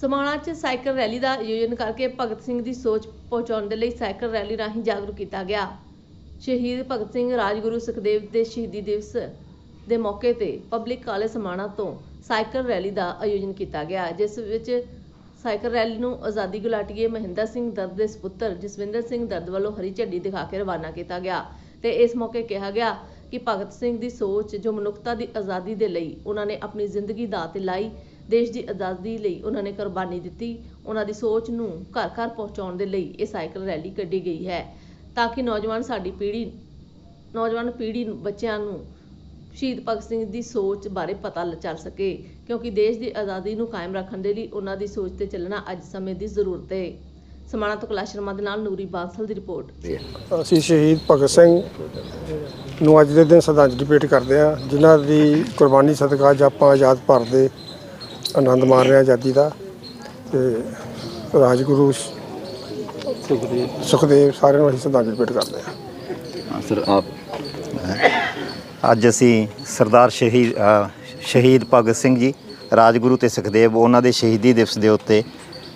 ਸਮਾਣਾ 'ਚ cycle rally ਦਾ ਆਯੋਜਨ ਕਰਕੇ ਭਗਤ ਸਿੰਘ ਦੀ ਸੋਚ ਪਹੁੰਚਾਉਣ ਦੇ ਲਈ ਸਾਈਕਲ ਰੈਲੀ ਰਾਹੀਂ ਜਾਗਰੂਕ ਕੀਤਾ ਗਿਆ। ਸ਼ਹੀਦ ਭਗਤ ਸਿੰਘ ਰਾਜਗੁਰੂ ਸੁਖਦੇਵ ਦੇ ਸ਼ਹੀਦੀ ਦਿਵਸ ਦੇ ਮੌਕੇ ਤੇ ਪਬਲਿਕ ਕਾਲਜ ਸਮਾਣਾ ਤੋਂ ਸਾਈਕਲ ਰੈਲੀ ਦਾ ਆਯੋਜਨ ਕੀਤਾ ਗਿਆ, ਜਿਸ ਵਿੱਚ ਸਾਈਕਲ ਰੈਲੀ ਨੂੰ ਆਜ਼ਾਦੀ ਗੁਲਾਟੀਏ ਮਹਿੰਦਰ ਸਿੰਘ ਦਰਦ ਦੇ ਸੁਪੁੱਤਰ ਜਸਵਿੰਦਰ ਸਿੰਘ ਦਰਦ ਵੱਲੋਂ ਹਰੀ ਝੰਡੀ ਦਿਖਾ ਕੇ ਰਵਾਨਾ ਕੀਤਾ ਗਿਆ ਤੇ ਇਸ ਮੌਕੇ ਕਿਹਾ ਗਿਆ ਕਿ ਭਗਤ ਸਿੰਘ ਦੀ ਸੋਚ ਜੋ ਮਨੁੱਖਤਾ ਦੀ ਆਜ਼ਾਦੀ ਦੇ ਲਈ ਉਹਨਾਂ ਨੇ ਆਪਣੀ ਜ਼ਿੰਦਗੀ ਦਾਅ ਤੇ ਲਾਈ ਦੇਸ਼ ਦੀ ਆਜ਼ਾਦੀ ਲਈ ਉਹਨਾਂ ਨੇ ਕੁਰਬਾਨੀ ਦਿੱਤੀ। ਉਹਨਾਂ ਦੀ ਸੋਚ ਨੂੰ ਘਰ ਘਰ ਪਹੁੰਚਾਉਣ ਦੇ ਲਈ ਇਹ ਸਾਈਕਲ ਰੈਲੀ ਕੱਢੀ ਗਈ ਹੈ ਤਾਂ ਕਿ ਨੌਜਵਾਨ ਸਾਡੀ ਪੀੜ੍ਹੀ, ਨੌਜਵਾਨ ਪੀੜ੍ਹੀ ਬੱਚਿਆਂ ਨੂੰ ਸ਼ਹੀਦ ਭਗਤ ਸਿੰਘ ਦੀ ਸੋਚ ਬਾਰੇ ਪਤਾ ਚੱਲ ਸਕੇ। ਕਿਉਂਕਿ ਦੇਸ਼ ਦੀ ਆਜ਼ਾਦੀ ਨੂੰ ਕਾਇਮ ਰੱਖਣ ਦੇ ਲਈ ਉਹਨਾਂ ਦੀ ਸੋਚ ਤੇ ਚੱਲਣਾ ਅੱਜ ਸਮੇਂ ਦੀ ਜ਼ਰੂਰਤ ਹੈ ਸਮਾਣਾ ਤੋਂ ਕੈਲਾਸ਼ ਸ਼ਰਮਾ ਦੇ ਨਾਲ ਨੂਰੀ ਬਾਂਸਲ ਦੀ ਰਿਪੋਰਟ। ਅਸੀਂ ਸ਼ਹੀਦ ਭਗਤ ਸਿੰਘ ਨੂੰ ਅੱਜ ਦੇ ਦਿਨ ਸ਼ਰਧਾਂਜਲੀ ਭੇਟ ਕਰਦੇ ਹਾਂ, ਜਿਨ੍ਹਾਂ ਦੀ ਕੁਰਬਾਨੀ ਸਦਕਾ ਅੱਜ ਆਪਾਂ ਆਜ਼ਾਦ ਭਾਰਤ ਦੇ ਆਨੰਦ ਮਾਣ ਰਿਹਾ ਆਜ਼ਾਦੀ ਦਾ ਤੇ ਰਾਜਗੁਰੂ ਸੁਖਦੇਵ ਸੁਖਦੇਵ ਸਾਰਿਆਂ ਨੂੰ ਅਸੀਂ ਸ਼ਰਧਾਂਜਲੀ ਭੇਟ ਕਰਦੇ ਹਾਂ। ਹਾਂ, ਸਰ, ਆਪ ਅੱਜ ਅਸੀਂ ਸਰਦਾਰ ਸ਼ਹੀਦ ਸ਼ਹੀਦ ਭਗਤ ਸਿੰਘ ਜੀ, ਰਾਜਗੁਰੂ ਤੇ ਸੁਖਦੇਵ, ਉਹਨਾਂ ਦੇ ਸ਼ਹੀਦੀ ਦਿਵਸ ਦੇ ਉੱਤੇ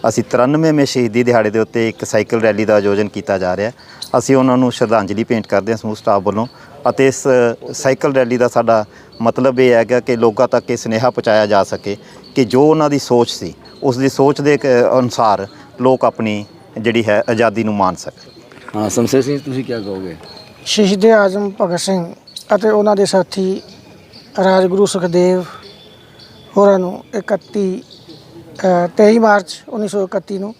ਅਸੀਂ 93ਵੇਂ ਸ਼ਹੀਦੀ ਦਿਹਾੜੇ ਦੇ ਉੱਤੇ ਇੱਕ ਸਾਈਕਲ ਰੈਲੀ ਦਾ ਆਯੋਜਨ ਕੀਤਾ ਜਾ ਰਿਹਾ। ਅਸੀਂ ਉਹਨਾਂ ਨੂੰ ਸ਼ਰਧਾਂਜਲੀ ਭੇਂਟ ਕਰਦੇ ਹਾਂ ਸਮੂਹ ਸਟਾਫ ਵੱਲੋਂ ਅਤੇ ਇਸ ਸਾਈਕਲ ਰੈਲੀ ਦਾ ਸਾਡਾ ਮਤਲਬ ਇਹ ਹੈਗਾ ਕਿ ਲੋਕਾਂ ਤੱਕ ਇਹ ਸਨੇਹਾ ਪਹੁੰਚਾਇਆ ਜਾ ਸਕੇ ਕਿ ਜੋ ਉਹਨਾਂ ਦੀ ਸੋਚ ਸੀ ਉਸ ਦੀ ਸੋਚ ਦੇ ਅਨੁਸਾਰ ਲੋਕ ਆਪਣੀ ਜਿਹੜੀ ਹੈ ਆਜ਼ਾਦੀ ਨੂੰ ਮਾਣ ਸਕਣ। ਹਾਂ ਸਮਸ਼ੇਰ ਸਿੰਘ ਤੁਸੀਂ ਕੀ ਕਹੋਗੇ? ਸ਼ਹੀਦ ਆਜ਼ਮ ਭਗਤ ਸਿੰਘ ਅਤੇ ਉਹਨਾਂ ਦੇ ਸਾਥੀ ਰਾਜਗੁਰੂ ਸੁਖਦੇਵ ਹੋਰਾਂ ਨੂੰ 31 23 ਮਾਰਚ 1931 ਨੂੰ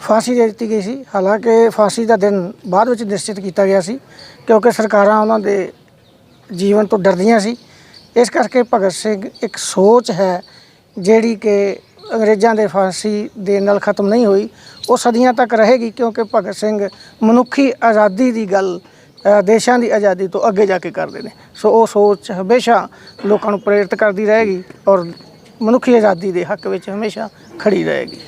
ਫਾਂਸੀ ਦੇ ਦਿੱਤੀ ਗਈ ਸੀ। ਹਾਲਾਂਕਿ ਫਾਂਸੀ ਦਾ ਦਿਨ ਬਾਅਦ ਵਿੱਚ ਨਿਸ਼ਚਿਤ ਕੀਤਾ ਗਿਆ ਸੀ ਕਿਉਂਕਿ ਸਰਕਾਰਾਂ ਉਹਨਾਂ ਦੇ ਜੀਵਨ ਤੋਂ ਡਰਦੀਆਂ ਸੀ। ਇਸ ਕਰਕੇ ਭਗਤ ਸਿੰਘ ਇੱਕ ਸੋਚ ਹੈ ਜਿਹੜੀ ਕਿ ਅੰਗਰੇਜ਼ਾਂ ਦੇ ਫਾਂਸੀ ਦੇ ਨਾਲ ਖਤਮ ਨਹੀਂ ਹੋਈ। ਉਹ ਸਦੀਆਂ ਤੱਕ ਰਹੇਗੀ ਕਿਉਂਕਿ ਭਗਤ ਸਿੰਘ ਮਨੁੱਖੀ ਆਜ਼ਾਦੀ ਦੀ ਗੱਲ ਦੇਸ਼ਾਂ ਦੀ ਆਜ਼ਾਦੀ ਤੋਂ ਅੱਗੇ ਜਾ ਕੇ ਕਰਦੇ ਨੇ। ਸੋ ਉਹ ਸੋਚ ਹਮੇਸ਼ਾ ਲੋਕਾਂ ਨੂੰ ਪ੍ਰੇਰਿਤ ਕਰਦੀ ਰਹੇਗੀ ਔਰ ਮਨੁੱਖੀ ਆਜ਼ਾਦੀ ਦੇ ਹੱਕ ਵਿੱਚ ਹਮੇਸ਼ਾ ਖੜੀ ਰਹੇਗੀ।